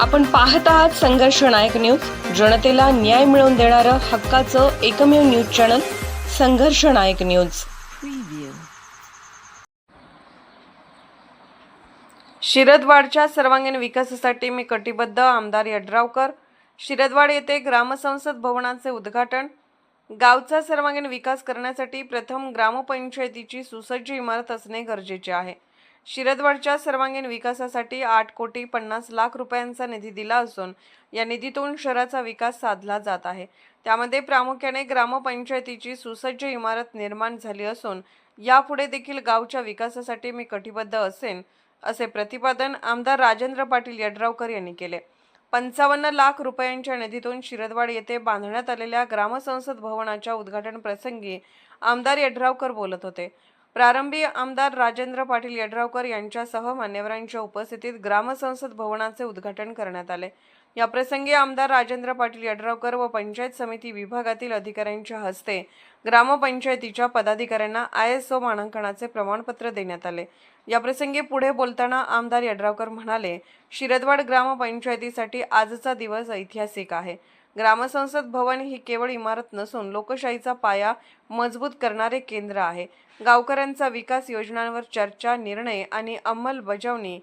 आपण पाहत आहात संघर्ष नायक न्यूज. जनतेला न्याय मिळवून देणारं हक्काचं एकमेव न्यूज चॅनल संघर्ष नायक न्यूज. शिरदवाडच्या सर्वांगीण विकासासाठी मी कटिबद्ध आमदार यड्रावकर. शिरदवाड येथे ग्रामसंसद भवनाचे उद्घाटन. गावचा सर्वांगीण विकास करण्यासाठी प्रथम ग्रामपंचायतीची सुसज्ज इमारत असणे गरजेचे आहे. शिरदवाडच्या सर्वांगीण विकासासाठी आठ कोटी पन्नास लाख रुपयांचा निधी दिला असून या निधीतून शहराचा विकास साधला जात आहे. त्यामध्ये प्रामुख्याने ग्रामपंचायतीची सुसज्ज इमारत निर्माण झाली असून यापुढे देखील गावच्या विकासासाठी मी कटिबद्ध असेन असे प्रतिपादन आमदार राजेंद्र पाटील यड्रावकर यांनी केले. पंचावन्न लाख रुपयांच्या निधीतून शिरदवाड येथे बांधण्यात आलेल्या ग्रामसंसद भवनाच्या उद्घाटन प्रसंगी आमदार यड्रावकर बोलत होते. प्रारंभी आमदार राजेंद्र पाटील यड्रावकर यांच्यासह मान्यवरांच्या उपस्थितीत ग्रामसंसद भवनाचे उद्घाटन करण्यात आले. या प्रसंगी आमदार राजेंद्र पाटील यड्रावकर व पंचायत समिती विभागातील अधिकाऱ्यांच्या हस्ते ग्रामपंचायतीच्या पदाधिकाऱ्यांना आय एस ओ मानांकनाचे प्रमाणपत्र देण्यात आले. या प्रसंगी पुढे बोलताना आमदार यड्रावकर म्हणाले शिरदवाड ग्रामपंचायतीसाठी आजचा दिवस ऐतिहासिक आहे. ग्रामसंसद भवन ही केवळ इमारत नसून लोकशाहीचा पाया मजबूत करणारे केंद्र आहे. गावकऱ्यांचा विकास योजनांवर चर्चा निर्णय आणि अंमलबजावणी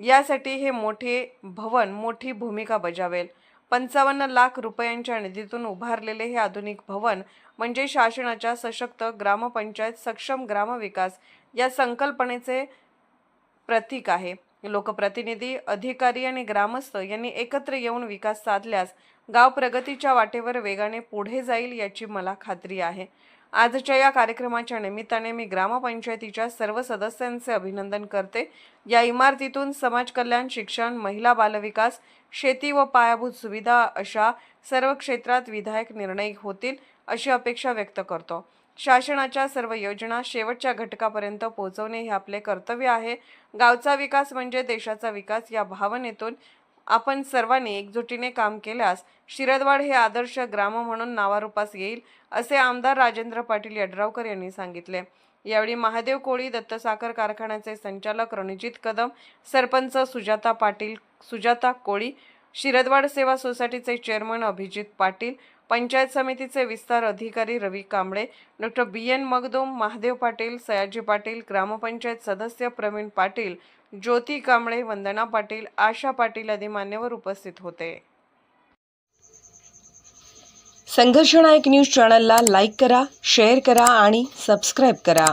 यासाठी हे मोठे भवन मोठी भूमिका बजावेल. पंचावन्न लाख रुपयांच्या निधीतून उभारलेले हे आधुनिक भवन म्हणजे शासनाच्या सशक्त ग्रामपंचायत सक्षम ग्रामविकास या संकल्पनेचे प्रतीक आहे. लोकप्रतिनिधी अधिकारी आणि ग्रामस्थ यांनी एकत्र येऊन विकास साधल्यास गाव प्रगतीच्या वाटेवर वेगाने पुढे जाईल याची मला खात्री आहे. आजच्या या कार्यक्रमाच्या निमित्ताने मी ग्रामपंचायतीच्या सर्व सदस्यांचे अभिनंदन करते. या इमारतीतून समाज कल्याण शिक्षण महिला बालविकास शेती व पायाभूत सुविधा अशा सर्व क्षेत्रात विधायक निर्णय होतील अशी अपेक्षा व्यक्त करतो. शासनाच्या सर्व योजना शेवटच्या घटकापर्यंत पोहोचवणे हे आपले कर्तव्य आहे. गावचा विकास म्हणजे देशाचा विकास या भावनेतून आपण सर्वांनी एकजुटीने काम केल्यास शिरदवाड हे आदर्श ग्राम म्हणून नावारूपास येईल असे आमदार राजेंद्र पाटील यड्रावकर यांनी सांगितले. यावेळी महादेव कोळी दत्त साखर कारखान्याचे संचालक रणजित कदम सरपंच सुजाता पाटील सुजाता कोळी शिरदवाड सेवा सोसायटीचे चेअरमन अभिजित पाटील पंचायत समितीचे विस्तार अधिकारी Ravi Kamble doctor B N Magdum Mahadev Patil Sayaji Patil ग्रामपंचायत सदस्य प्रवीण पाटील ज्योती कांबळे वंदना पाटील आशा पाटील आदी मान्यवर उपस्थित होते. संघर्षनायक न्यूज चॅनलला लाईक करा शेअर करा आणि सबस्क्राईब करा.